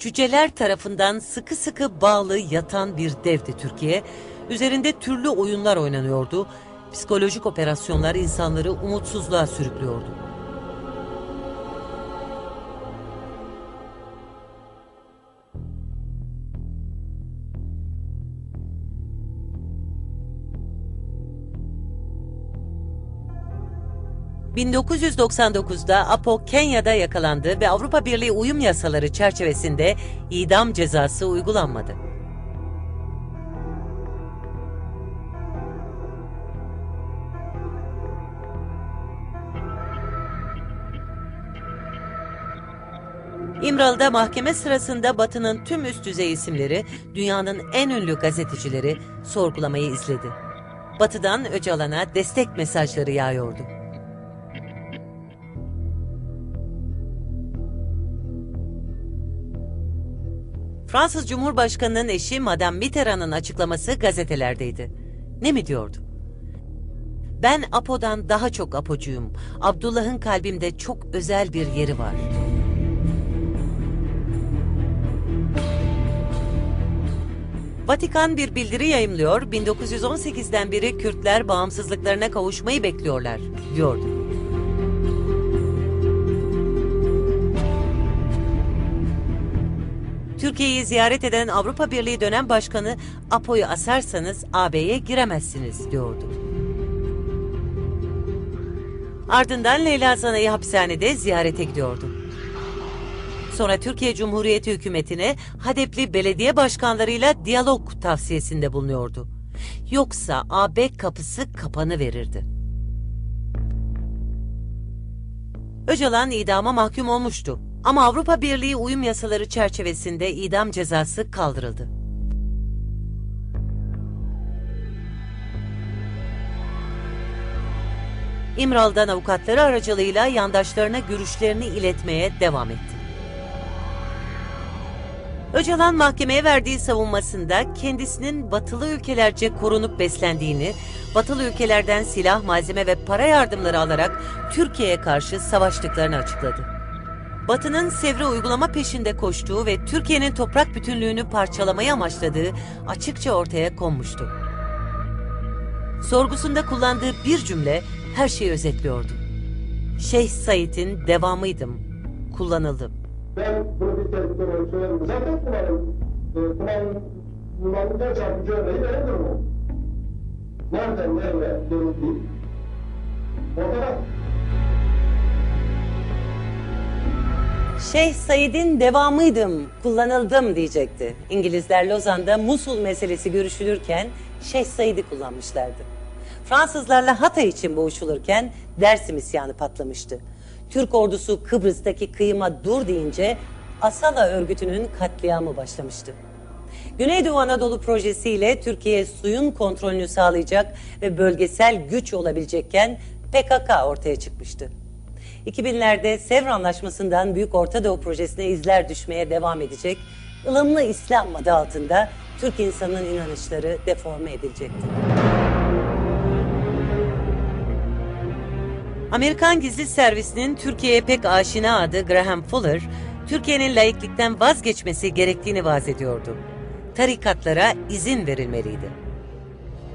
Cüceler tarafından sıkı sıkı bağlı yatan bir devdi Türkiye. Üzerinde türlü oyunlar oynanıyordu. Psikolojik operasyonlar insanları umutsuzluğa sürüklüyordu. ...1999'da Apo Kenya'da yakalandı ve Avrupa Birliği uyum yasaları çerçevesinde idam cezası uygulanmadı. İmralı'da mahkeme sırasında Batı'nın tüm üst düzey isimleri, dünyanın en ünlü gazetecileri sorgulamayı izledi. Batı'dan Öcalan'a destek mesajları yağıyordu. Fransız Cumhurbaşkanı'nın eşi Madame Mitterrand'ın açıklaması gazetelerdeydi. Ne mi diyordu? Ben Apo'dan daha çok Apocuyum. Abdullah'ın kalbimde çok özel bir yeri var. Vatikan bir bildiri yayımlıyor. 1918'den beri Kürtler bağımsızlıklarına kavuşmayı bekliyorlar, diyordu. Türkiye'yi ziyaret eden Avrupa Birliği dönem başkanı Apo'yu asarsanız AB'ye giremezsiniz diyordu. Ardından Leyla Zana'yı hapishanede ziyarete gidiyordu. Sonra Türkiye Cumhuriyeti hükümetine Hadepli belediye başkanlarıyla diyalog tavsiyesinde bulunuyordu. Yoksa AB kapısı kapanı verirdi. Öcalan idama mahkum olmuştu. Ama Avrupa Birliği uyum yasaları çerçevesinde idam cezası kaldırıldı. İmralı'dan avukatları aracılığıyla yandaşlarına görüşlerini iletmeye devam etti. Öcalan mahkemeye verdiği savunmasında kendisinin batılı ülkelerce korunup beslendiğini, batılı ülkelerden silah, malzeme ve para yardımları alarak Türkiye'ye karşı savaştıklarını açıkladı. Batı'nın Sevre uygulama peşinde koştuğu ve Türkiye'nin toprak bütünlüğünü parçalamayı amaçladığı açıkça ortaya konmuştu. Sorgusunda kullandığı bir cümle her şeyi özetliyordu. Şeyh Said'in devamıydım, kullanıldım. Ben olarak söylerim. Zaten kullanım, kullanım, kullanımda çarpıcı örneği verebilirim o. Nereden nereye gerildiği ortada. Şeyh Said'in devamıydım, kullanıldım diyecekti. İngilizler Lozan'da Musul meselesi görüşülürken Şeyh Said'i kullanmışlardı. Fransızlarla Hatay için boğuşulurken Dersim isyanı patlamıştı. Türk ordusu Kıbrıs'taki kıyıma dur deyince Asala örgütünün katliamı başlamıştı. Güneydoğu Anadolu projesiyle Türkiye suyun kontrolünü sağlayacak ve bölgesel güç olabilecekken PKK ortaya çıkmıştı. 2000'lerde Sevr Anlaşması'ndan Büyük Orta Doğu Projesi'ne izler düşmeye devam edecek, ılımlı İslam adı altında Türk insanının inanışları deforme edilecekti. Amerikan Gizli Servisi'nin Türkiye'ye pek aşina adı Graham Fuller, Türkiye'nin laiklikten vazgeçmesi gerektiğini vaz ediyordu. Tarikatlara izin verilmeliydi.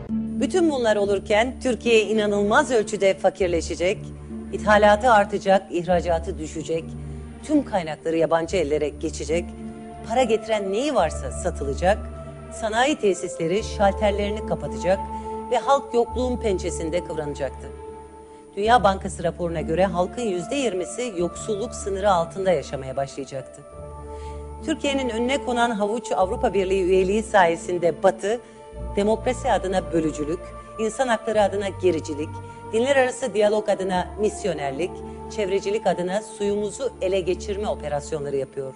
Bütün bunlar olurken Türkiye inanılmaz ölçüde fakirleşecek, ithalatı artacak, ihracatı düşecek, tüm kaynakları yabancı ellere geçecek, para getiren neyi varsa satılacak, sanayi tesisleri şalterlerini kapatacak ve halk yokluğun pençesinde kıvranacaktı. Dünya Bankası raporuna göre halkın yüzde yirmisi yoksulluk sınırı altında yaşamaya başlayacaktı. Türkiye'nin önüne konan havuç Avrupa Birliği üyeliği sayesinde Batı, demokrasi adına bölücülük, insan hakları adına gericilik, dinler arası diyalog adına misyonerlik, çevrecilik adına suyumuzu ele geçirme operasyonları yapıyor.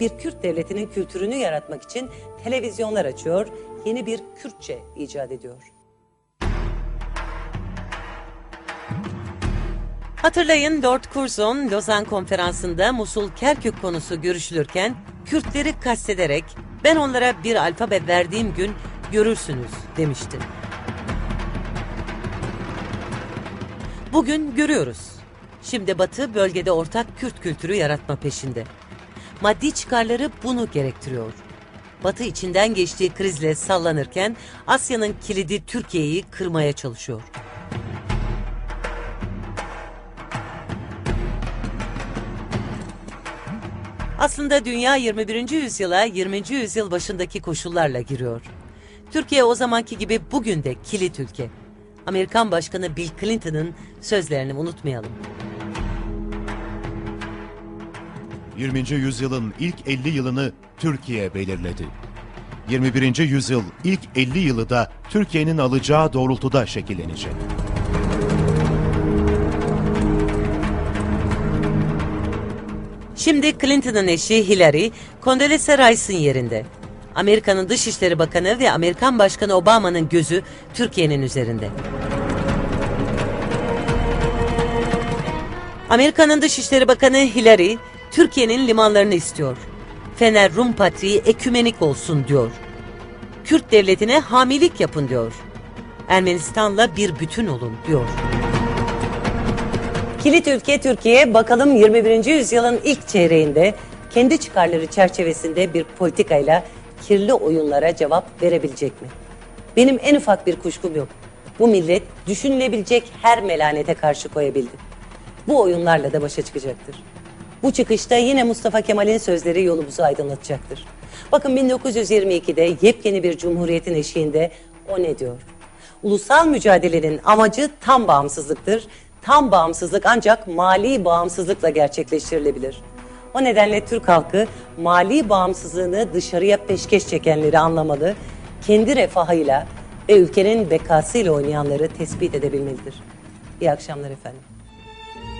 Bir Kürt devletinin kültürünü yaratmak için televizyonlar açıyor, yeni bir Kürtçe icat ediyor. Hatırlayın Lord Curzon Lozan konferansında Musul Kerkük konusu görüşülürken Kürtleri kastederek ben onlara bir alfabe verdiğim gün görürsünüz demişti. Bugün görüyoruz. Şimdi Batı bölgede ortak Kürt kültürü yaratma peşinde. Maddi çıkarları bunu gerektiriyor. Batı içinden geçtiği krizle sallanırken Asya'nın kilidi Türkiye'yi kırmaya çalışıyor. Aslında dünya 21. yüzyıla 20. yüzyıl başındaki koşullarla giriyor. Türkiye o zamanki gibi bugün de kilit ülke. Amerikan Başkanı Bill Clinton'ın sözlerini unutmayalım. 20. yüzyılın ilk 50 yılını Türkiye belirledi. 21. yüzyıl ilk 50 yılı da Türkiye'nin alacağı doğrultuda şekillenecek. Şimdi Clinton'ın eşi Hillary, Condoleezza Rice'ın yerinde. Amerika'nın Dışişleri Bakanı ve Amerikan Başkanı Obama'nın gözü Türkiye'nin üzerinde. Amerika'nın Dışişleri Bakanı Hillary, Türkiye'nin limanlarını istiyor. Fener Rum Patriği ekümenik olsun diyor. Kürt devletine hamilik yapın diyor. Ermenistan'la bir bütün olun diyor. Kilit ülke Türkiye bakalım 21. yüzyılın ilk çeyreğinde kendi çıkarları çerçevesinde bir politikayla kirli oyunlara cevap verebilecek mi? Benim en ufak bir kuşkum yok. Bu millet düşünülebilecek her melanete karşı koyabildi. Bu oyunlarla da başa çıkacaktır. Bu çıkışta yine Mustafa Kemal'in sözleri yolumuzu aydınlatacaktır. Bakın 1922'de yepyeni bir cumhuriyetin eşiğinde o ne diyor? Ulusal mücadelenin amacı tam bağımsızlıktır. Tam bağımsızlık ancak mali bağımsızlıkla gerçekleştirilebilir. O nedenle Türk halkı mali bağımsızlığını dışarıya peşkeş çekenleri anlamalı, kendi refahıyla ve ülkenin bekasıyla oynayanları tespit edebilmelidir. İyi akşamlar efendim.